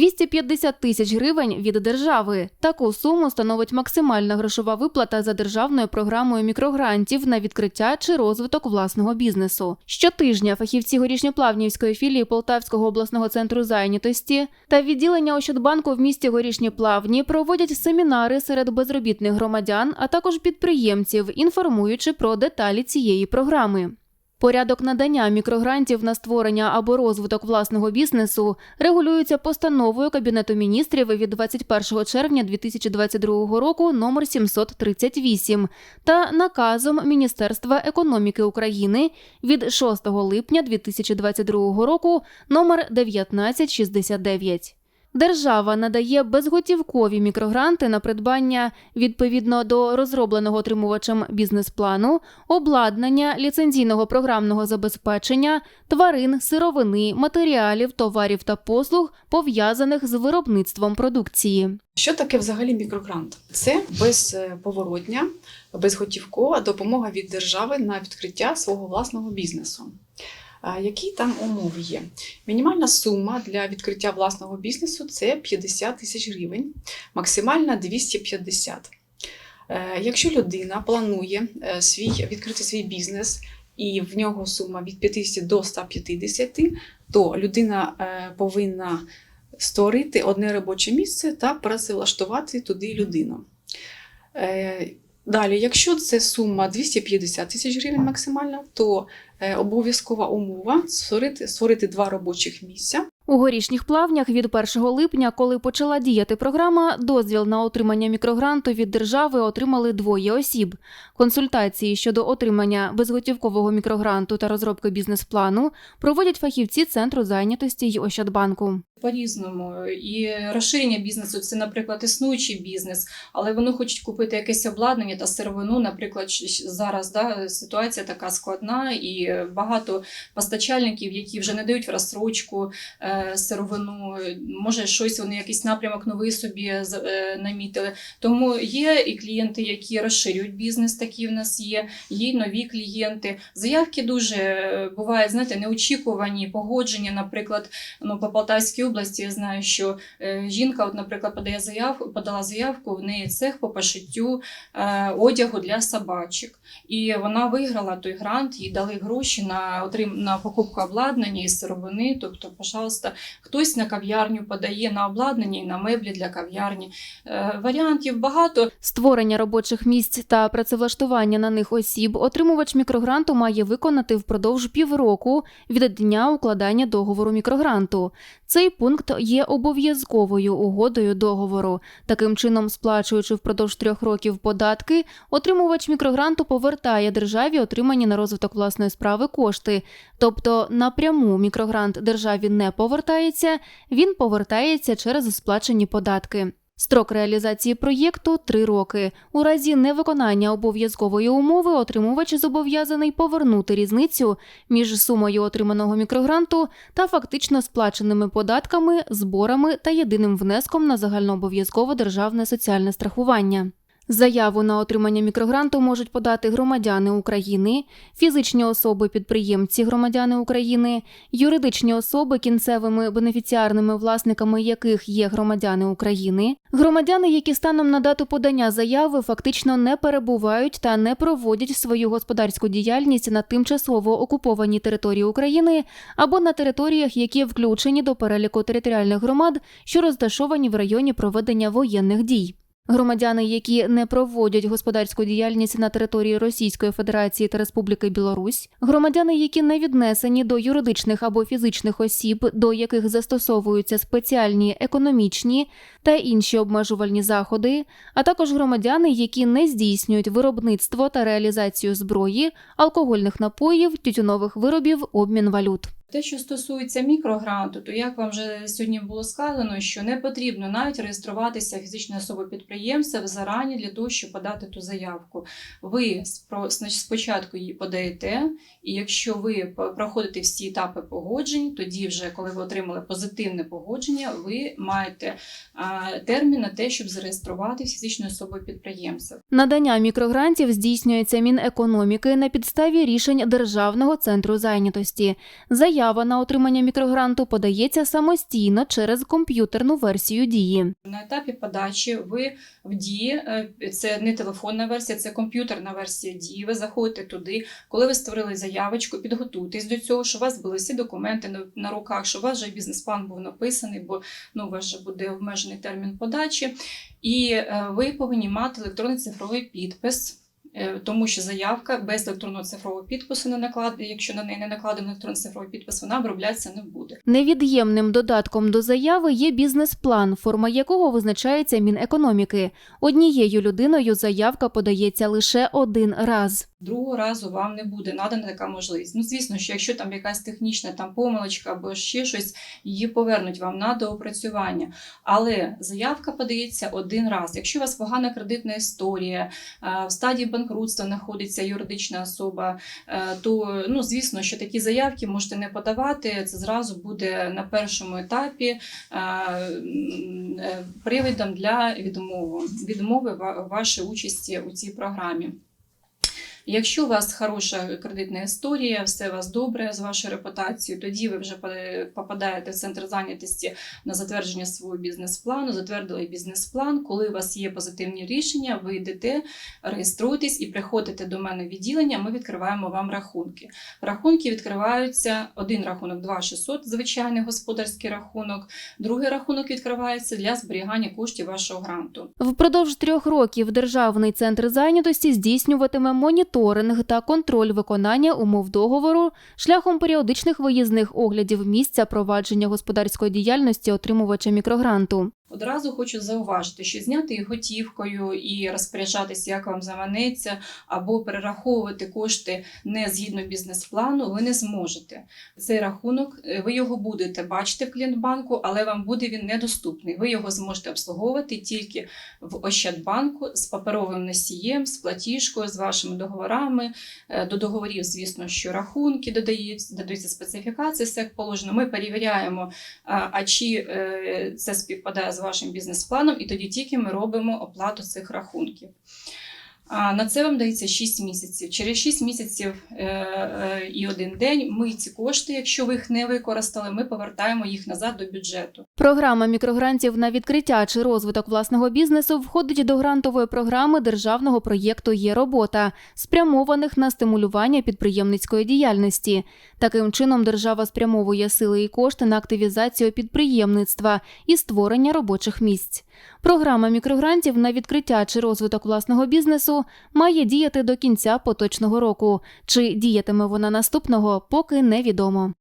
250 тисяч гривень від держави. Таку суму становить максимальна грошова виплата за державною програмою мікрогрантів на відкриття чи розвиток власного бізнесу. Щотижня фахівці горішньоплавнівської філії Полтавського обласного центру зайнятості та відділення Ощадбанку в місті Горішні Плавні проводять семінари серед безробітних громадян, а також підприємців, інформуючи про деталі цієї програми. Порядок надання мікрогрантів на створення або розвиток власного бізнесу регулюється постановою Кабінету міністрів від 21 червня 2022 року номер 738 та наказом Міністерства економіки України від 6 липня 2022 року номер 1969. Держава надає безготівкові мікрогранти на придбання відповідно до розробленого отримувачем бізнес-плану, обладнання, ліцензійного програмного забезпечення, тварин, сировини, матеріалів, товарів та послуг, пов'язаних з виробництвом продукції. Що таке взагалі мікрогрант? Це безповоротня, безготівкова допомога від держави на відкриття свого власного бізнесу. Які там умови є? Мінімальна сума для відкриття власного бізнесу це 50 тисяч гривень, максимальна 250. Е, Якщо людина планує е, свій, відкрити свій бізнес і в нього сума від 50 до 150, то людина е, повинна створити одне робоче місце та працевлаштувати туди людину. Далі, якщо це сума 250 тисяч гривень максимальна, то е, обов'язкова умова створити, створити два робочих місця. У горішніх плавнях від 1 липня, коли почала діяти програма, дозвіл на отримання мікрогранту від держави отримали двоє осіб. Консультації щодо отримання безготівкового мікрогранту та розробки бізнес-плану проводять фахівці центру зайнятості й Ощадбанку. По-різному. І розширення бізнесу це, наприклад, існуючий бізнес, але вони хочуть купити якесь обладнання та сировину. Наприклад, зараз да, ситуація така складна, і багато постачальників, які вже не дають в розсрочку е, сировину, може щось вони якийсь напрямок новий собі е, намітили. Тому є і клієнти, які розширюють бізнес, такі в нас є, є нові клієнти. Заявки дуже е, бувають, знаєте, неочікувані погодження, наприклад ну, по Полтавській області я знаю, що е, жінка, от, наприклад, подає заявку, подала заявку, в неї цех по пошиттю е, одягу для собачок. І вона виграла той грант, їй дали гроші на, отрим, на покупку обладнання і сировини. Тобто, пожалуйста, хтось на кав'ярню подає на обладнання і на меблі для кав'ярні. Е, варіантів багато. Створення робочих місць та працевлаштування на них осіб отримувач мікрогранту має виконати впродовж півроку від дня укладання договору мікрогранту. Цей пункт є обов'язковою угодою договору. Таким чином, сплачуючи впродовж трьох років податки, отримувач мікрогранту повертає державі отримані на розвиток власної справи кошти. Тобто напряму мікрогрант державі не повертається, він повертається через сплачені податки. Строк реалізації проєкту 3 роки. У разі невиконання обов'язкової умови отримувач зобов'язаний повернути різницю між сумою отриманого мікрогранту та фактично сплаченими податками, зборами та єдиним внеском на загальнообов'язкове державне соціальне страхування. Заяву на отримання мікрогранту можуть подати громадяни України, фізичні особи-підприємці громадяни України, юридичні особи, кінцевими бенефіціарними власниками яких є громадяни України, громадяни, які станом на дату подання заяви фактично не перебувають та не проводять свою господарську діяльність на тимчасово окупованій території України або на територіях, які включені до переліку територіальних громад, що розташовані в районі проведення воєнних дій. Громадяни, які не проводять господарську діяльність на території Російської Федерації та Республіки Білорусь, громадяни, які не віднесені до юридичних або фізичних осіб, до яких застосовуються спеціальні економічні та інші обмежувальні заходи, а також громадяни, які не здійснюють виробництво та реалізацію зброї, алкогольних напоїв, тютюнових виробів, обмін валют. Те, що стосується мікрогранту, то як вам вже сьогодні було сказано, що не потрібно навіть реєструватися фізичною особою підприємцем зарані для того, щоб подати ту заявку. Ви спочатку її подаєте, і якщо ви проходите всі етапи погоджень, тоді вже коли ви отримали позитивне погодження, ви маєте термін на те, щоб зареєструвати фізичною особою підприємцем. Надання мікрогрантів здійснюється Мінекономіки на підставі рішень Державного центру зайнятості. Заявки заява на отримання мікрогранту подається самостійно через комп'ютерну версію дії. На етапі подачі ви в дії, е, це не телефонна версія, це комп'ютерна версія дії. Ви заходите туди. Коли ви створили заявочку, підготуйтесь до цього, що у вас були всі документи на, руках, що у вас вже бізнес-план був написаний, бо ну, у вас вже буде обмежений термін подачі. І е, ви повинні мати електронний цифровий підпис. Е, Тому що заявка без електронного цифрового підпису не накладе, якщо на неї не накладено електронний цифровий підпис, вона оброблятися не буде. Невід'ємним додатком до заяви є бізнес-план, форма якого визначається Мінекономіки. Однією людиною заявка подається лише один раз. Другого разу вам не буде надана така можливість. Ну, звісно, що якщо там якась технічна там помилочка або ще щось, її повернуть вам на доопрацювання. Але заявка подається один раз. Якщо у вас погана кредитна історія, в стадії банкрутства знаходиться юридична особа, е, то ну, звісно, що такі заявки можете не подавати. Це зразу буде на першому етапі е, е, привідом для відмови, відмови ва- вашої участі у цій програмі. Якщо у вас хороша кредитна історія, все у вас добре з вашою репутацією, тоді ви вже попадаєте в центр зайнятості на затвердження свого бізнес-плану, затвердили бізнес-план. Коли у вас є позитивні рішення, ви йдете, реєструєтесь і приходите до мене в відділення. Ми відкриваємо вам рахунки. Рахунки відкриваються один рахунок 2600, звичайний господарський рахунок. Другий рахунок відкривається для зберігання коштів вашого гранту. Впродовж трьох років Державний центр зайнятості здійснюватиме моніторинг та контроль виконання умов договору шляхом періодичних виїзних оглядів місця провадження господарської діяльності отримувача мікрогранту. Одразу хочу зауважити, що зняти їх готівкою і розпоряджатися, як вам заманеться, або перераховувати кошти не згідно бізнес-плану, ви не зможете. Цей рахунок, е, ви його будете бачити в клієнтбанку, але вам буде він недоступний. Ви його зможете обслуговувати тільки в Ощадбанку з паперовим носієм, з платіжкою, з вашими договорами. Е, До договорів, звісно, що рахунки додають, додаються специфікації, все як положено. Ми перевіряємо, а а чи е, це співпадає з вашим бізнес-планом, і тоді тільки ми робимо оплату цих рахунків. На це вам дається 6 місяців. Через 6 місяців е, е, і один день ми ці кошти, якщо ви їх не використали, ми повертаємо їх назад до бюджету. Програма мікрогрантів на відкриття чи розвиток власного бізнесу входить до грантової програми державного проєкту Є робота, спрямованих на стимулювання підприємницької діяльності. Таким чином, держава спрямовує сили і кошти на активізацію підприємництва і створення робочих місць. Програма мікрогрантів на відкриття чи розвиток власного бізнесу має діяти до кінця поточного року. Чи діятиме вона наступного, поки невідомо.